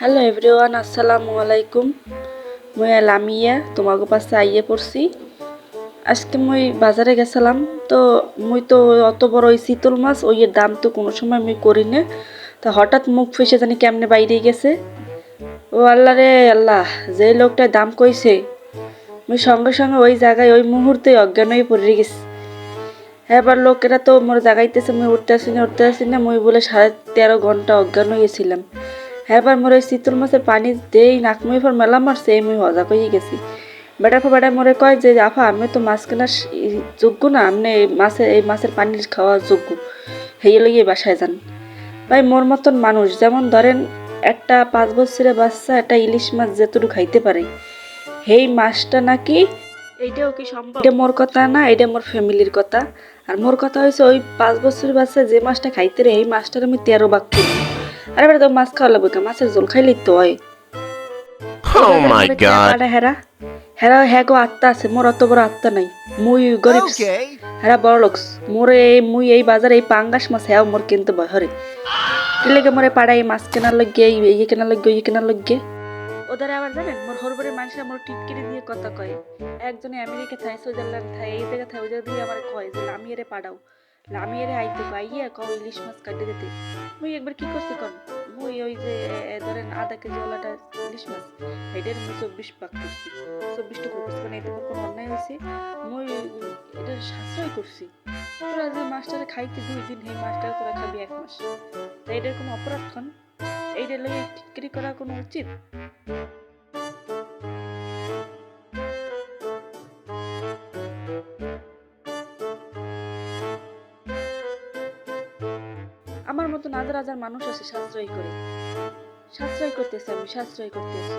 Hello everyone আসসালামু আলাইকুম মই লামিয়া তোমাকে পাশে আইয়ে পড়ছি। আজকে মই বাজারে গেছিলাম, তো মুই তো অত বড় ওই শীতল মাছ, ওই দাম তো কোনো সময় মুই করি না। তা হঠাৎ মুখ ফেসে জানি কেমনে বাইরে গেছে। ও আল্লাহ রে আল্লাহ, যে লোকটা দাম কইছে, মুই সঙ্গে সঙ্গে ওই জায়গায় ওই মুহূর্তে অজ্ঞান হয়ে পড়ে গেছি। এবার লোকেরা তো মোর জাগাইতেছে মুই উঠতে আসি না উঠতে আসি না মুই বলে সাড়ে তেরো ঘণ্টা অজ্ঞান হয়েছিলাম। এবার মোর ওই শীতল মাছের পানি দেই নাক মুই ফর মেলা মারছে এই মুই হজা হয়ে গেছি। বেটার পর বেটা মোরে কয় যে আফা আমি তো মাছ কেনার যোগ্য না আপনি এই মাছের এই মাছের পানি খাওয়া যোগ্য। হেয়ে লইয়ে বাসায় যান। ভাই মোর মতন মানুষ যেমন ধরেন একটা পাঁচ বছরের বাচ্চা একটা ইলিশ মাছ যেতটুকু খাইতে পারে সেই মাছটা নাকি এইটাও কি সম্ভব? এটা মোর কথা না এটা মোর ফ্যামিলির কথা। আর মোর কথা হয়েছে ওই পাঁচ বছরের বাচ্চা যে মাছটা খাইতে রে এই মাছটার আমি তেরো বাক করি। আরে বেটা তো মাছ খাওয়া লাগবে? মাছের ঝোল খাইলেই তো হয়। Oh my god. আরে হেরা হেরা হ্যাঁ গো আত্মা আছে। মোর অত বড় আত্মা নাই। মুই গরিব. হেরা বড় লোক। মোর এই মুই এই বাজারে এই পাঙ্গাস মাছ হ্যাঁ মোর কিনতে ভয় হরে। লেগে মোরে পাড়ায় মাছ কেনার লগে এই ইয়ে কেনার লগে ইয়ে কেনার লগে ওদের আবার জানেন মোর হরবরের মানুষরা মোর টিটকিরি দিয়ে কথা কয়। একজনে আমেরিকা থাই সুইজারল্যান্ড থাই এই জায়গা থাই ওই জায়গা দিয়ে আমার কয় যে লামি এরে পাড়াও। লামি এরে আইতে কইয়া কও ইলিশ মাছ কাটে দিতে। মুই একবার কি করছি কন? মুই ওই যে ধরেন আধা কেজি ওলাটা ইলিশ মাছ, এটার মুই চব্বিশ পাক করছি। চব্বিশ টুকু করছি মানে এতে কোনো অন্যায় হয়েছে মুই এটা সাশ্রয় করছি। তোরা যে মাছটারে খাইতে দুই দিন এই মাছটা তোরা খাবি এক মাস। তা এটার কোনো অপরাধ কন? এইটার লগে টিটকিরি করা কোনো উচিত? আমার মতো হাজার হাজার মানুষ আছে সাশ্রয় করে। সাশ্রয় করতেছে আমি সাশ্রয় করতেছি।